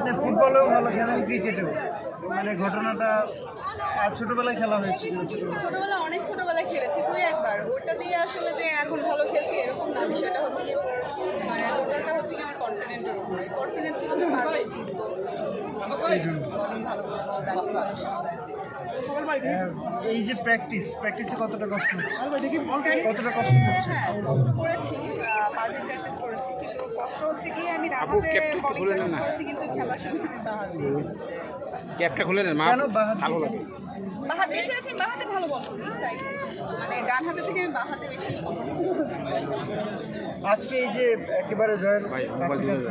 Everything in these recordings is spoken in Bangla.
আপনি ফুটবলেও ভালো খেলেন ক্রিকেটেও। মানে ঘটনাটা আর ছোটবেলায় খেলা হয়েছে। ছোটবেলা অনেক ছোটবেলায় খেলেছি দুই একবার। ওটা দিয়ে আসলে যে এখন ভালো খেলছি এরকম না। বিষয়টা হচ্ছে কি মানে ওটা হচ্ছে কি আমার কনফিডেন্টের উপরে। কনফিডেন্স ছিল যে ভালো জিতবো। ভালো করছি করছি এই যে প্র্যাকটিস প্র্যাকটিসে কতটা কষ্ট হচ্ছে? কতটা কষ্ট হচ্ছে? হ্যাঁ কষ্ট করেছি পাঁচ প্র্যাকটিস করেছি কিন্তু কষ্ট হচ্ছে কি আমি রাতে কিন্তু বাহাত ক্যাপটা খুলে নেন মা। ভালো লাগে। বাহাত খেলেছি বাহাতে ভালো বল তাই। মানে ডান হাতে থেকে আমি বাহাতে বেশি আজকে এই যে একেবারে জয়ের কাছাকাছি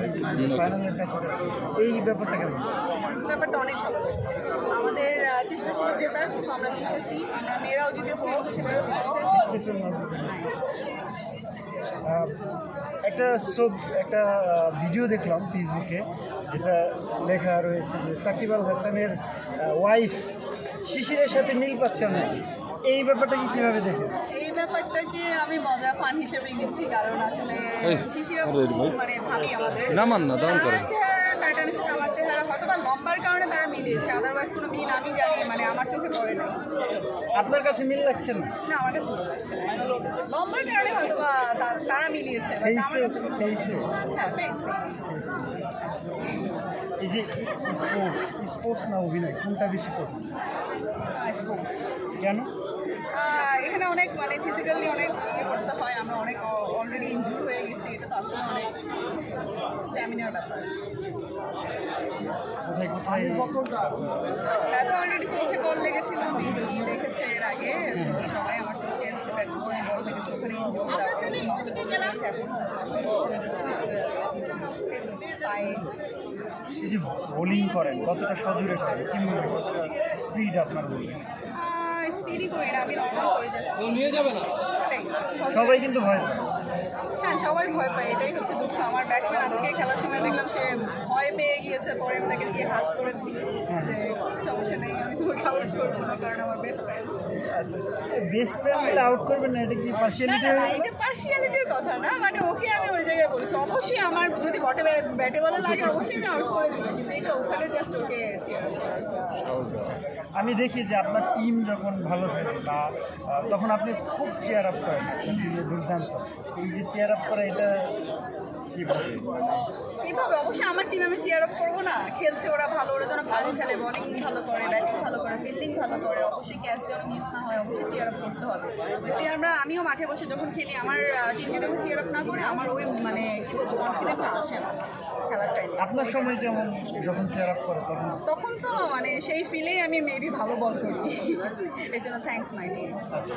ফাইনালের কাছাকাছি এই ব্যাপারটা কেমন? ব্যাপারটা অনেক ভালো লাগছে চেষ্টা ছিল জেতার তো আমরা জিতেছি আমরা মেয়েরাও জিতেছি ছেলেরাও জিতেছে। একটা সব একটা ভিডিও দেখলাম ফেসবুকে যেটা লেখা রয়েছে যে সাকিব আল হাসানের ওয়াইফ শিশিরের সাথে মিল পাচ্ছে না। এই ব্যাপারটা কি কীভাবে দেখে এই ব্যাপারটাকে আমি মজা ফান হিসেবেই নিচ্ছি কারণ আসলে শিশিরা মানে ভাবি আমাদের। না, ডাউন করেন। তার চেহারার প্যাটার্নের সাথে আমার চেহারা হয়তো বা লম্বার কারণে তারা মিলিয়েছে আদারওয়াইজ কোনো মিল আমি জানি মানে আমার চোখে পড়ে না। আপনার কাছে মিল লাগছে না? না আমার কাছে ভালো লাগছে না। লম্বার কারণে হয়তো বা তারা মিলিয়েছে কাছে ফেসে হ্যাঁ ফেস এই যে স্পোর্টস স্পোর্টস না অভিনয় কোনটা বেশি স্পোর্টস কেন? এখানে অনেক মানে ফিজিক্যালি অনেক ইয়ে করতে হয় আমরা অনেক অলরেডি ইনজুর হয়ে গেছি এটা তো আসলে অনেক স্ট্যামিনার ব্যাপার কোথায় কোথায়? এত অলরেডি চোখে বল লেগেছিল আমি দেখেছে এর আগে। সবাই আমার চোখে হচ্ছে প্র্যাকটিসে বল লেগেছে। ওখানে এই যে বোলিং করেন কতটা সজোরে করেন? কি মনে স্পিড আপনার বলবেন স্পিডই করি না আমি নর্মাল করে যাচ্ছি। নিয়ে যাবে না? সবাই কিন্তু ভয় পায়। হ্যাঁ সবাই ভয় পায় এটাই হচ্ছে দুঃখ। আমার ব্যাটসম্যান আজকে খেলার সময় দেখলাম সে ভয় পেয়ে গিয়েছে পরে আমি তাকে গিয়ে হাত করেছি যে সমস্যা নেই আমি তোমাকে আউট করব না কারণ আমার best friend best friend out করবে না এটা কি পার্সিয়ালিটি এটা পার্সিয়ালিটির কথা না মানে ওকে আমি বলেছি, অবশ্যই আমার যদি বটে, ব্যাটে বলে লাগে, অবশ্যই আমি আউট করে ওখানে জাস্ট ওকে। আমি দেখি যে আপনার টিম যখন ভালো থাকে বা তখন আপনি খুব চেয়ার আপ করেন। দুর্দান্ত। এই যে চেয়ার আপ করা, এটা কীভাবে অবশ্যই আমার টিম আমি চেয়ার আপ করব না। খেলছে ওরা ভালো ওরা যেন ভালো খেলে। বোলিং ভালো করে ব্যাটিং ভালো করে ফিল্ডিং ভালো করে। অবশ্যই ক্যাচ যেন মিস না হয় অবশ্যই চেয়ার আপ করতে হবে। যদি আমরা আমিও মাঠে বসে যখন খেলি আমার টিম যদি চেয়ার আপ না করে আমার ওই মানে কি বলব কনফিডেন্টটা আসে না খেলার টাইমে আপনার সময় যেমন যখন চেয়ার আপ করে তখন? তখন তো মানে সেই ফিলেই আমি মেবি ভালো বল করি। এই জন্য থ্যাংকস মাই টিম